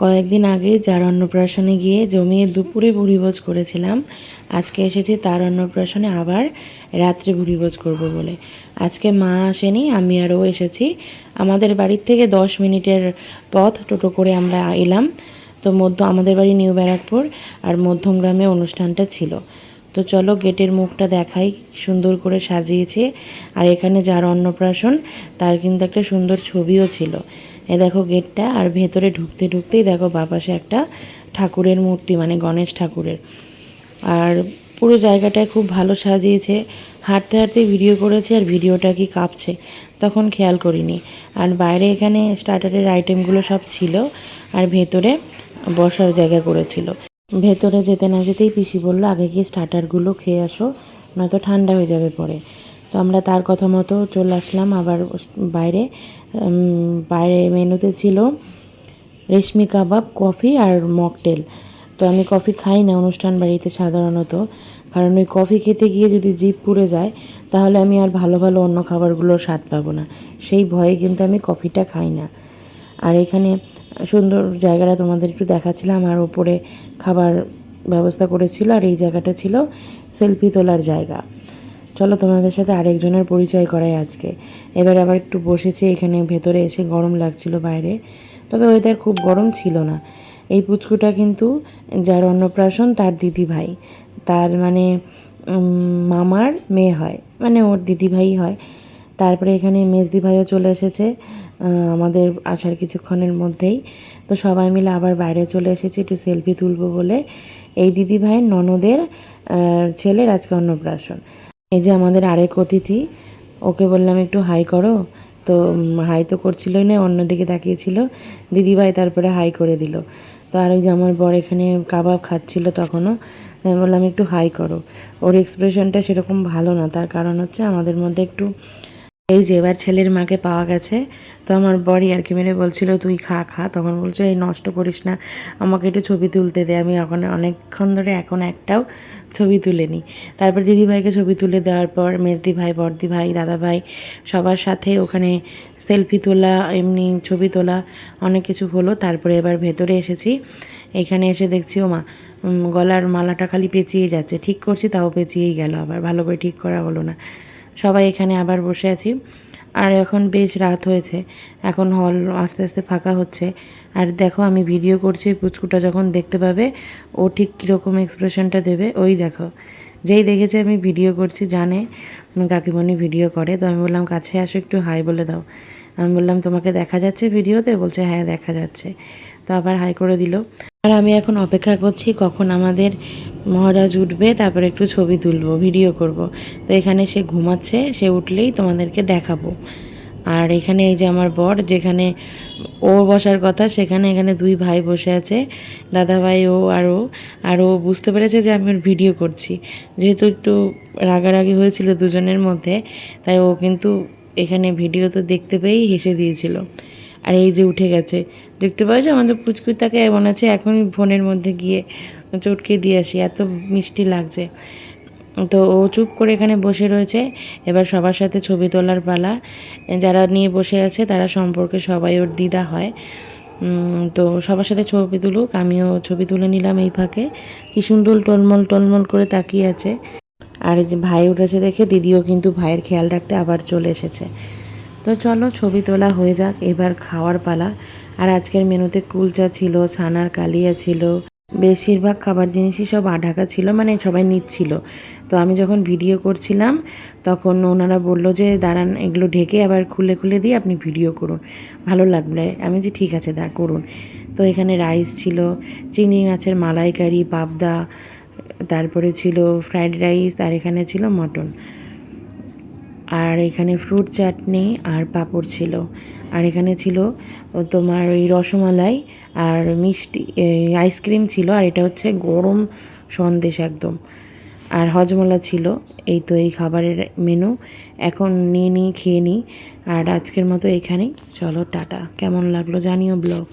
কয়েকদিন আগে যার অন্নপ্রাশনে গিয়ে জমিয়ে দুপুরে ভুড়িভোজ করেছিলাম, আজকে এসেছি তার অন্নপ্রাশনে আবার রাত্রে ভুড়িভোজ করব বলে। আজকে মা আসেনি, আমি আরও এসেছি। আমাদের বাড়ির থেকে দশ মিনিটের পথ টোটো করে আমরা এলাম। তো মধ্য, আমাদের বাড়ি নিউ ব্যারাকপুর আর মধ্যমগ্রামে অনুষ্ঠানটা ছিল। তো চলো গেটের মুখটা দেখাই, সুন্দর করে সাজিয়েছে। আর এখানে যার অন্নপ্রাশন, তার কিন্তু একটা সুন্দর ছবিও ছিল। এ দেখো গেটটা, আর ভেতরে ঢুকতে ঢুকতেই দেখো বাপাশে একটা ঠাকুরের মূর্তি মানে গণেশ ঠাকুরের। আর পুরো জায়গাটায় খুব ভালো সাজিয়েছে। হাঁটতে হাঁটতে ভিডিও করেছে আর ভিডিওটা কি কাঁপছে, তখন খেয়াল করিনি। আর বাইরে এখানে স্টার্টারের আইটেমগুলো সব ছিল, আর ভেতরে বসার জায়গা করেছিল। ভেতরে যেতে না যেতেই পিসি বলল, আগে গিয়ে স্টার্টারগুলো খেয়ে আসো, নয়তো ঠান্ডা হয়ে যাবে পরে। তো আমরা তার কথা মতো চলে আসলাম। আবার বাইরে বাইরে মেনুতে ছিল রেশমি কাবাব, কফি আর মকটেল। তো আমি কফি খাই না, অনুষ্ঠান বাড়িতে সাধারণত। কারণ ওই কফি খেতে গিয়ে যদি জিভ পুড়ে যায়, তাহলে আমি আর ভালো ভালো অন্য খাবারগুলোর স্বাদ পাবো না। সেই ভয়ে কিন্তু আমি কফিটা খাই না। আর এখানে সুন্দর জায়গাটা তোমাদের একটু দেখাচ্ছিলাম, আর ওপরে খাবার ব্যবস্থা করেছিল, আর এই জায়গাটা ছিল সেলফি তোলার জায়গা। চলো তোমাদের সাথে আরেকজনের পরিচয় করাই আজকে। এবার আবার একটু বসেছে, এখানে ভেতরে এসে গরম লাগছিল বাইরে, তবে ওয়েদার খুব গরম ছিল না। এই পুচকুটা কিন্তু যার অন্নপ্রাশন তার দিদি ভাই তার মানে মামার মেয়ে হয় মানে ওর দিদি ভাই হয়। তারপরে এখানে মেজদি ভাইও চলে এসেছে আমাদের আসার কিছুক্ষণের মধ্যেই। তো সবাই মিলে আবার বাইরে চলে এসেছি, একটু সেলফি তুলবো বলে। এই দিদি ভাইয়ের ননদের ছেলের আজকে অন্নপ্রাশন। এই যে আমাদের আরেক অতিথি, ওকে বললাম, একটু হাই করো। তো হাই তো করছিলই না, অন্যদিকে তাকিয়েছিল। দিদিভাই তারপরে হাই করে দিল। তো আর ওই যে আমার বর এখানে কাবাব খাচ্ছিল তখনও আমি বললাম, একটু হাই করো। ওর এক্সপ্রেশনটা সেরকম ভালো না, তার কারণ হচ্ছে আমাদের মধ্যে একটু এই যে এবার ছেলের মাকে পাওয়া গেছে, তো আমার বড়ি আর কি মেরে বলছিল, তুই খা খা। তখন বলছে, এই নষ্ট করিস না, আমাকে একটু ছবি তুলতে দে। আমি এখন অনেকক্ষণ ধরে এখন একটাও ছবি তুলিনি। তারপর দিদি ভাইকে ছবি তুলে দেওয়ার পর মেজদি ভাই বড়দি ভাই দাদা ভাই সবার সাথে ওখানে সেলফি তোলা, এমনি ছবি তোলা অনেক কিছু হলো। তারপরে এবার ভেতরে এসেছি। এখানে এসে দেখছি ও মা গলার মালাটা খালি পেঁচিয়ে যাচ্ছে। ঠিক করছি, তাও পেঁচিয়েই গেল, আবার ভালো করে ঠিক করা হলো না। সবাই এখানে আবার বসে আছি। আর এখন বেশ রাত হয়েছে। এখন হল আস্তে আস্তে ফাঁকা হচ্ছে। আর দেখো আমি ভিডিও করছি, পুচকুটা যখন দেখতে পাবে, ও ঠিক কীরকম এক্সপ্রেশনটা দেবে, ওই দেখো। যেই দেখেছে আমি ভিডিও করছি, জানে কাকিমণি ভিডিও করে। তো আমি বললাম, কাছে আসো একটু হাই বলে দাও। আমি বললাম, তোমাকে দেখা যাচ্ছে ভিডিওতে বলছে হ্যাঁ দেখা যাচ্ছে। তো আবার হাই করে দিল। আর আমি এখন অপেক্ষা করছি কখন আমাদের মহারাজ উঠবে, তারপরে একটু ছবি তুলবো ভিডিও করব। তো এখানে সে ঘুমাচ্ছে, সে উঠলেই তোমাদেরকে দেখাবো। আর এখানে এই যে আমার বর, যেখানে ও বসার কথা, সেখানে এখানে দুই ভাই বসে আছে দাদা ভাই ও আর ও। আর ও বুঝতে পেরেছে যে আমি ওর ভিডিও করছি। যেহেতু একটু রাগারাগি হয়েছিল দুজনের মধ্যে, তাই ও কিন্তু এখানে ভিডিও তো দেখতে পেয়েই হেসে দিয়েছিল। আর এই যে উঠে গেছে। দেখতে পাচ্ছ? আমাদের পুচকুতাকে মনে আছে, এখনই ফোনের মধ্যে গিয়ে চটকে দিয়ে আসি, এত মিষ্টি লাগছে। তো ও চুপ করে এখানে বসে রয়েছে। এবার সবার সাথে ছবি তোলার পালা। যারা নিয়ে বসে আছে, তারা সম্পর্কে সবাই ওর দিদা হয়। তো সবার সাথে ছবি তুলুক, আমিও ছবি তুলে নিলাম এই ফাঁকে। কি সুন্দর টলমল টলমল করে তাকিয়ে আছে। আর যে ভাই উঠেছে দেখে, দিদিও কিন্তু ভাইয়ের খেয়াল রাখতে আবার চলে এসেছে। তো চলো, ছবি তোলা হয়ে যাক, এবার খাওয়ার পালা। আর আজকের মেনুতে কুলচা ছিল, ছানার কালিয়া ছিল। বেশিরভাগ খাবার জিনিসই সব আঢাকা ছিল মানে সবাই নিচ্ছিল। তো আমি যখন ভিডিও করছিলাম, তখন ওনারা বলল যে, দাঁড়ান, এগুলো ঢেকে আবার খুলে খুলে দিয়ে আপনি ভিডিও করুন। ভালো লাগবে। আমি যে, ঠিক আছে, দা, করুন। তো এখানে রাইস ছিল, চিংড়ি মাছের মালাইকারি, পাবদা, তারপরে ছিল ফ্রাইড রাইস, আর এখানে ছিল মটন। আর এখানে ফ্রুট চাটনি আর পাঁপড় ছিল। আর এখানে ছিল তোমার ওই রসমালাই আর মিষ্টি আইসক্রিম ছিল, আর এটা হচ্ছে গরম সন্দেশ একদম। আর হজমলা ছিল, এই তো এই খাবারের মেনু এখন নিয়ে নিয়ে খেয়ে নিই। আর আজকের মতো এখানেই। চলো, টাটা। কেমন লাগল জানিও ব্লগ